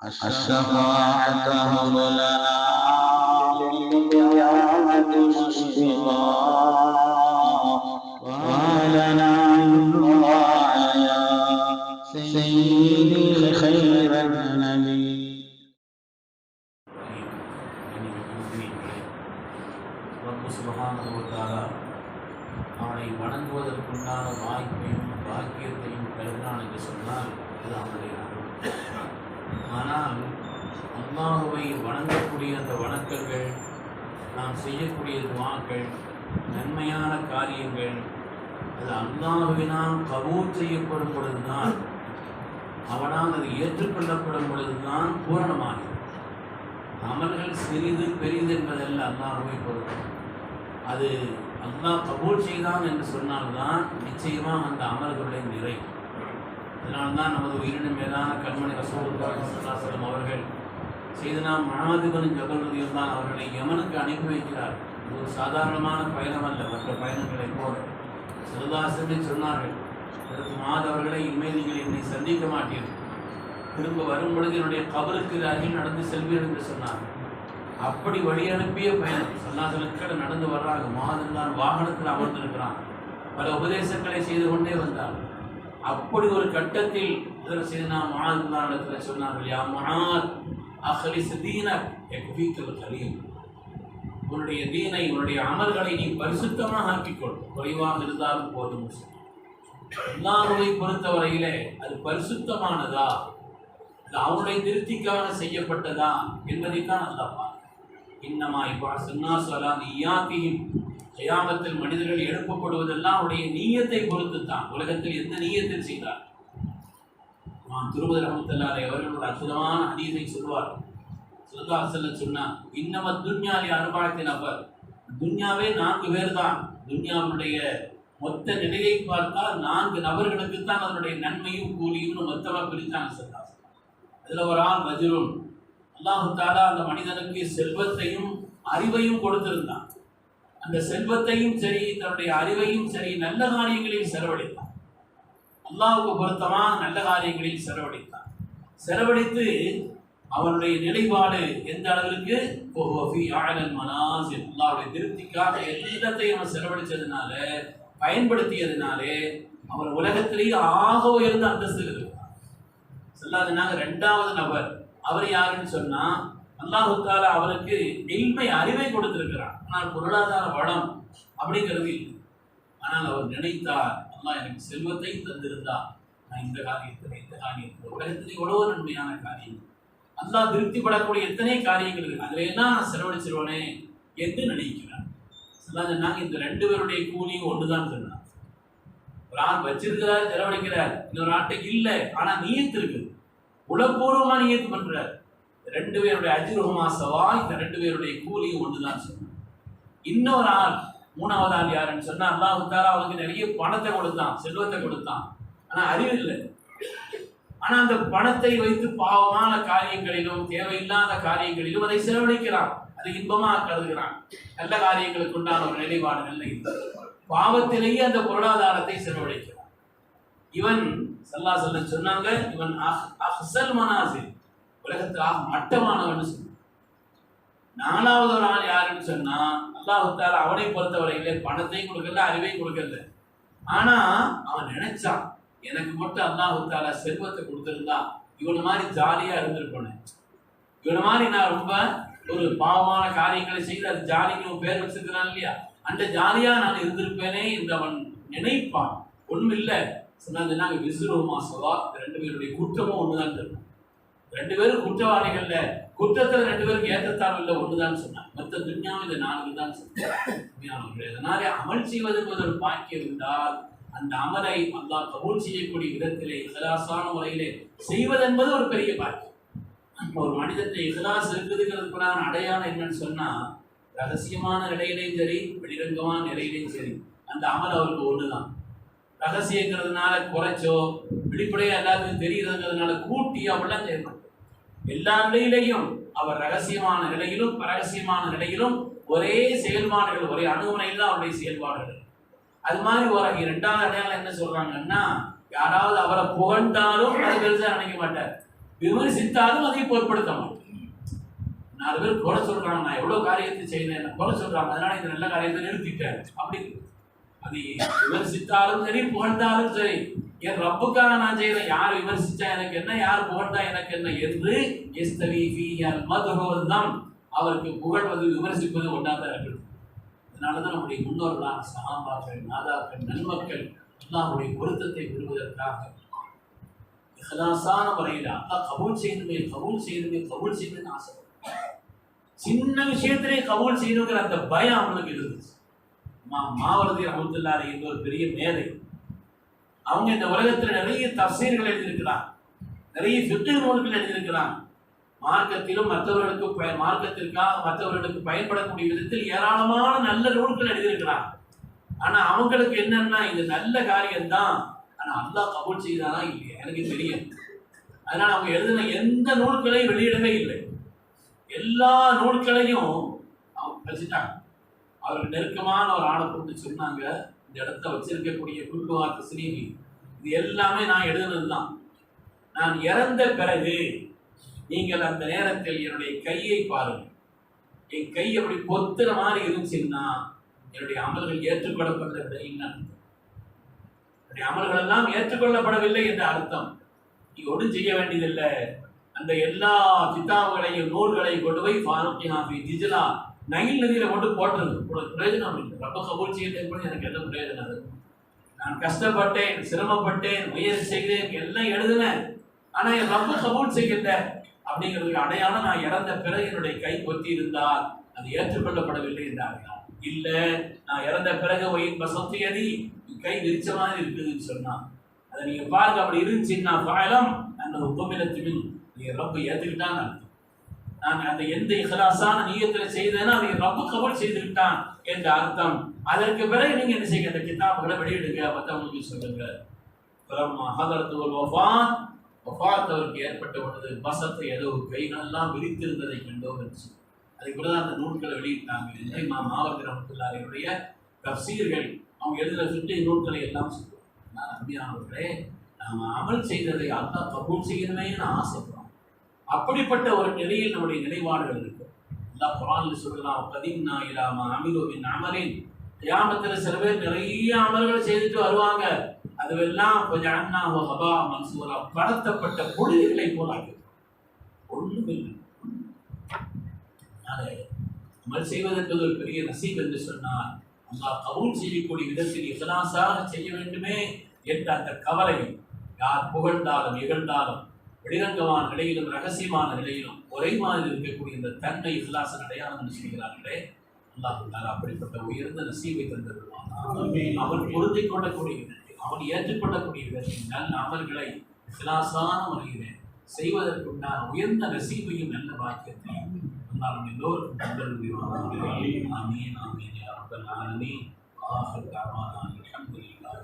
الشفاعة هب لنا بالقيامة مشفقا وهلنا الدعاء يا سيدي خير النبي ரப்பு சுபஹானஹு வ தஆலா அவனை வணங்குவதற்குண்டான வாய்ப்பையும் பாக்கியத்தையும் பெறுகிறான் என்று சொன்னால் அது அவனுடைய அருள் ஆனால் அல்லாஹுவை வணங்கக்கூடிய அந்த வணக்கங்கள் நாம் செய்யக்கூடிய துவாக்கள் நன்மையான காரியங்கள் அது அல்லாஹுவினால் கபூர் செய்யப்படும் பொழுதுதான் அவனால் அது ஏற்றுக்கொள்ளப்படும் பொழுதுதான் பூரணமாகிறது. அமல்கள் சிறிது பெரிது என்பதல்ல அல்லாஹுவை பொறுத்து. அது அல்லாஹ் கபூல் செய்தான் என்று சொன்னால்தான் நிச்சயமாக அந்த அமல்களுடைய நிறை அதனால்தான் நமது உயிரின மேலான கண்மணி ரசூலுல்லாஹிஸ்வலம் அவர்கள். செய்தனா மனாதிபன் ஜபல் தான் அவர்களை யமனுக்கு அனுப்பி வைக்கிறார். இது ஒரு சாதாரணமான பயணம் அல்ல மற்ற பயணங்களைப் போல. சிறுதாசனை சொன்னார்கள் அதற்கு மாதவர்களை இனிமேல் நீங்கள் என்னை சந்திக்க மாட்டீர்கள். திரும்ப வரும் பொழுது என்னுடைய கபருக்கு அருகில் நடந்து செல்வீர்கள் என்று சொன்னார். அப்படி வழி அனுப்பிய பயணம் சன்னாசனத்தில் நடந்து வர்றாங்க. மாதம் தான் வாகனத்தில் அமர்ந்திருக்கிறான். பல உபதேசங்களை செய்து கொண்டே வந்தார் அப்படி ஒரு கட்டத்தில் இதில் செய்தனா மாதத்தில் சொன்னார்கள் யா மனாத் அஹ்லி சதீனர் எக்வீக்கல் கலீம் உன்னுடைய தீனை உன்னுடைய அமல்களை நீ பரிசுத்தமாக ஆக்கிக்கொள். குறைவாக இருந்தாலும் போதும். அல்லாஹுவை பொறுத்தவரையிலே அது பரிசுத்தமானதா? அது அவனுடைய திருப்திக்காக செய்யப்பட்டதா? என்பதைத்தான் அல்லாஹ் பார்க்கிறான். இன்னமா இப்போ சொன்னா சொல்லா நீயாக்கியும் கயாமத்தில் மனிதர்கள் எழுப்பப்படுவதெல்லாம் அவருடைய நீயத்தை பொறுத்து தான் உலகத்தில் எந்த நீயத்தில் செய்தார்? நான் திருமதி ரஹமத்துல்லாரை அவர்கள் ஒரு அற்புதமான அநீதை சொல்வார். சுல்லா செல்ல சொன்னா இன்னம துன்யாலி அனுபவத்தின் நபர் துன்யாவே நான்கு பேர் தான் துன்யாவுடைய மொத்த நிலையை பார்த்தால் நான்கு நபர்களுக்கு தான் அதனுடைய நன்மையும் கூலியும் மொத்தமாக பிரித்தாங்க சொல்லா அதுல ஒரு ஆள் ரஜுலும் அல்லாஹு தாலா அந்த மனிதனுக்கு செல்வத்தையும் அறிவையும் கொடுத்திருந்தான். அந்த செல்வத்தையும் சரி தன்னுடைய அறிவையும் சரி நல்ல காரியங்களில் செலவழித்தான். அல்லாவுக்கு பொருத்தமாக நல்ல காரியங்களில் செலவழித்தான். செலவழித்து அவனுடைய நிலைப்பாடு எந்த அளவிற்கு? ஒவ்வொரு ஆழல் மனாசில் அல்லாவுடைய திருப்திக்காக எல்லாத்தையும் அவன் செலவழிச்சதுனால பயன்படுத்தியதுனாலே அவன் உலகத்திலேயே ஆக உயர்ந்த அந்தஸ்து இருக்கிறான் சொல்லாதனாங்க ரெண்டாவது நபர். அவர் யாருன்னு சொன்னா அல்லாஹு தாலா அவருக்கு எளிமை அறிவை கொடுத்திருக்கிறார் ஆனால் பொருளாதார வளம் அப்படிங்கிறது இல்லை. ஆனால் அவர் நினைத்தார் அல்லாஹ் எனக்கு செல்வத்தை தந்திருந்தார். நான் இந்த காரியத்தில் இந்த காரியத்தில் உலகத்தில் எவ்வளவு நன்மையான காரியம். அல்லாஹ் திருப்திப்படக்கூடிய எத்தனை காரியங்கள் இருக்கு. அதில் என்ன நான் செலவழிச்சிருவனே என்று நினைக்கிறார். சொன்னாங்க இந்த ரெண்டு பேருடைய கூலியும் ஒண்ணுதான் சொன்னார். ஒரு ஆள் வச்சிருக்கிறார் செலவழிக்கிறார். இன்னொரு ஆட்டை இல்லை. ஆனால் நீயத்து இருக்குது. உளப்பூர்வமா நீயத்து பண்ணுறாரு ரெண்டு பேருடைய அஜிருஹமா சவா இந்த ரெண்டு பேருடைய கூலியும் ஒன்றுதான் சொன்னான் இன்னொரு ஆள் மூணாவது ஆள் யாருன்னு சொன்னா அல்லாஹு தாலா அவளுக்கு நிறைய பணத்தை கொடுத்தான் செல்வத்தை கொடுத்தான். ஆனா அறிவு இல்லை ஆனா அந்த பணத்தை வைத்து பாவமான காரியங்களிலும் தேவையில்லாத காரியங்களிலும் அதை செலவழிக்கிறான். அது இன்பமா கருதுகிறான். நல்ல காரியங்களுக்கு உண்டான ஒரு நிலைப்பாடுகள் இல்லை. பாவத்திலேயே அந்த பொருளாதாரத்தை செலவழிக்கிறான். இவன் சல்லா சொல்ல சொன்னாங்க இவன் அஹ்- அஹ்சல் மனாசில். உலகத்தில் ஆக மட்டமானவன் நாலாவது ஒரு ஆள் யாருன்னு சொன்னா அல்லாஹு அவனை பொறுத்தவரையிலே பணத்தையும் கொடுக்கல அறிவையும் கொடுக்கல. ஆனா அவன் நினைச்சான் எனக்கு மட்டும் அல்லாஹுத்தால செல்வத்தை கொடுத்திருந்தா இவனை மாதிரி ஜாலியா இருந்திருப்பேன். இவனை மாதிரி நான் ரொம்ப ஒரு பாவமான காரியங்களை செய்து அது ஜாலிக்கு பேர் வச்சிருக்கிறான் இல்லையா? அந்த ஜாலியா நான் இருந்திருப்பேனே என்று அவன் நினைப்பான். ஒண்ணும் இல்லை சொன்னாங்க நாங்க விசுருமா சவா ரெண்டு பேருடைய குற்றமும் ஒண்ணுதான் இருக்கும் ரெண்டு பேரும் குற்றவாளிகள்ல குற்றத்துல ரெண்டு பேருக்கு ஏற்றத்தாழ்வு இல்லை ஒன்றுதான் சொன்னார். மற்ற துன்யாவும் இந்த நான்கு தான் சொன்னார். அதனாலே அமல் செய்வது என்பது ஒரு பாக்கியம் இருந்தால் அந்த அமலை அல்லாஹ் கபூல் செய்யக்கூடிய விதத்திலே இகலாசான முறையிலே செய்வதென்பது ஒரு பெரிய பாக்கியம். ஒரு மனிதத்தை இகலாஸ் இருக்குதுங்கிறதுக்குள்ளான அடையாளம் என்னன்னு சொன்னா ரகசியமான நிலையிலையும் சரி வெளிரங்கமான நிலையிலையும் சரி அந்த அமல் அவருக்கு ஒண்ணுதான். ரகசியங்கிறதுனால குறைச்சோ வெளிப்படையா எல்லாத்துக்கும் தெரியுதுங்கிறதுனால கூட்டி அப்படிலாம் செய்ய எல்லா நிலையிலையும் அவர் ரகசியமான நிலையிலும் பரகசியமான நிலையிலும் ஒரே செயல்பாடுகள் ஒரே அணுகுமுறையில் தான் அவருடைய செயல்பாடுகள். அது மாதிரி ஒரு இரண்டாவது அடையாளம் என்ன சொல்றாங்கன்னா யாராவது அவரை புகழ்ந்தாலும் அது பெருசாக நினைக்க மாட்டார். விமர்சித்தாலும் அதை பொருட்படுத்த மாட்டேன் நாலு பேர் குறை சொல்றாங்க நான் எவ்வளவு காரியத்தை செய்யணும் குறை சொல்றாங்க அதனால இந்த நல்ல காரியத்தை நிறுத்திட்டேன் அப்படி அது விமர்சித்தாலும் சரி புகழ்ந்தாலும் சரி. என் ரப்புக்காக நான் செய்யறேன். யார் விமர்சிச்சா எனக்கு என்ன யார் புகழ்ந்தா எனக்கு என்ன என்று எஸ்தவி மதுரோதம் அவருக்கு புகழ்வது விமர்சிப்பது ஒன்றாக இருக்குது அதனாலதான் நம்முடைய முன்னோர்களான சகாபாக்கள் நாதாக்கள் நன்மக்கள் அல்லாஹுடைய பொருத்தத்தை பெறுவதற்காக இஹ்லாஸான முறையில் அல்லா கபூல் செய்யணுமே கபூல் செய்யணுமே கபூல் செய்யணும்னு ஆசை சின்ன விஷயத்திலே கபூல் செய்யணுங்கிற அந்த பயம் அவனுக்கு இருந்துச்சு. மா மாவரதி ரஹமத்துல்லாரி என்ற ஒரு பெரிய மேதை. அவங்க இந்த உலகத்தில் நிறைய தப்சீர்கள் எழுதியிருக்கிறான். நிறைய சுற்று நூல்கள் எழுதியிருக்கிறான். மார்க்கத்திலும் மற்றவர்களுக்கு பய- மார்க்கத்திற்காக மற்றவர்களுக்கு பயன்படக்கூடிய விதத்தில் ஏராளமான நல்ல நூல்கள் எழுதியிருக்கிறான். ஆனா அவங்களுக்கு என்னன்னா இது நல்ல காரியம்தான். ஆனா அல்லா கபூல் செய்தானா இல்லையா? எனக்கு தெரியும் அதனால அவங்க எழுதின எந்த நூல்களையும் வெளியிடவே இல்லை. எல்லா நூல்களையும் அவங்க வச்சுட்டாங்க அவருக்கு நெருக்கமான ஒரு ஆளை கூப்பிட்டு சொன்னாங்க இந்த இடத்த வச்சிருக்கக்கூடிய குல்குவார் ஸ்ரீவி இது எல்லாமே நான் எழுதுனது தான் நான் இறந்த பிறகு நீங்கள் அந்த நேரத்தில் என்னுடைய கையை பாருங்கள். என் கை அப்படி பொத்துற மாதிரி இருந்துச்சுன்னா என்னுடைய அமல்கள் ஏற்றுக்கொள்ளப்படவில்லை அர்த்தம். என்னுடைய அமல்கள் எல்லாம் ஏற்றுக்கொள்ளப்படவில்லை என்ற அர்த்தம். நீ ஒன்றும் செய்ய வேண்டியதில்லை. அந்த எல்லா கிதாபுகளையும் நூல்களையும் கொண்டு போய் ஃபாரூக் ஹாஃபி ஜிஜலா நைல் நதியில் கொண்டு போட்டுருங்க. உங்களுக்கு பிரயோஜனம் இல்லை. ரொம்ப கபூல் செய்ய கூட எனக்கு எந்த பிரயோஜனம் அது நான் கஷ்டப்பட்டேன் சிரமப்பட்டேன் முயற்சி செய்தேன் எல்லாம் எழுதினேன். ஆனால் என் ரொம்ப கபூல் செய்யல அப்படிங்கிறதுக்கு அடையாளம் நான் இறந்த பிறகு என்னுடைய கை கொத்தி இருந்தால் அது ஏற்றுக்கொள்ளப்படவில்லை என்று அடையாளம். நான் இறந்த பிறகு ஒயின் வசத்தியதி கை விரிச்ச மாதிரி இருக்குதுன்னு சொன்னான் அதை நீங்கள் பாருங்க. அப்படி இருந்துச்சுன்னா பாயலம் அந்த உபமிலத்திலும் நீங்கள் ரொம்ப ஏற்றுக்கிட்டா நான் நான் அந்த எந்த இஹலாசான நீயத்துல செய்தேனோ அதை ரப்பு கபல் செய்துவிட்டான் என்ற அர்த்தம். அதற்கு பிறகு நீங்க என்ன செய்யுங்க? அந்த கிதாபுகளை வெளியிடுங்க. மற்றவங்களுக்கு சொல்லுங்க. பிரம்மா ஒரு வஃபாத் வஃபாத் அவருக்கு ஏற்பட்ட பொழுது பசத்தை ஏதோ கைகளெல்லாம் விரித்திருந்ததை கண்டோம் இருந்துச்சு அதுக்கு பிறகு அந்த நூல்களை வெளியிட்டாங்க. இல்லை மா மாவட்ட ரமத்துல்லாரையுடைய தப்சீர்கள். அவங்க எழுதுகிற சுற்றி நூல்களை எல்லாம் சொல்லுவாங்க. நான் அருமையானவர்களே நாம் அமல் செய்ததை அல்லாஹ் கபூல் செய்யணுமேன்னு ஆசைப்படுறோம். அப்படிப்பட்ட ஒரு நிலையில் நம்முடைய நிலைப்பாடுகள் இருக்கு. எல்லாம் குரான்ல சொல்லலாம் பதின்னா இலாமா அமிரோவின் அமரின் கியாமத்தில் சில பேர் நிறைய அமல்கள் செய்துட்டு வருவாங்க. அதுவெல்லாம் கொஞ்சம் அண்ணா ஹபா மன்சூரா படத்தப்பட்ட பொழுதுகளை போல ஒன்றும் இல்லை. அமல் செய்வதற்கு ஒரு பெரிய நசீப் என்று சொன்னால் அல்லாஹ் கபூல் செய்யக்கூடிய விதத்தில் இகலாசாக செய்ய வேண்டுமே என்ற அந்த கவலை யார் புகழ்ந்தாலும் இகழ்ந்தாலும் வெளிரங்கமான நிலையிலும் ரகசியமான நிலையிலும் ஒரே மாதிரி இருக்கக்கூடிய இந்த தன்மை இகலாசன் அடையாளம் என்று சொல்கிறார்களே? அல்லாஹ் அப்படிப்பட்ட உயர்ந்த நசீவை தந்திருவான் அவன் பொருந்திக் கொள்ளக்கூடிய விதத்தில் அவன் ஏற்றுக்கொள்ளக்கூடிய விதத்தில் நல்ல அமல்களை இகலாசான முறையிலே செய்வதற்குண்டான உயர்ந்த நசீபையும் நல்ல வாக்கியத்தையும் அல்லாஹ் எல்லோருக்கும் தந்தருவான் ஆமீன். ஆமீன் ரப்பல் ஆலமீன். ஆஹிர் தஅவானா அல்ஹம்துலில்லாஹ்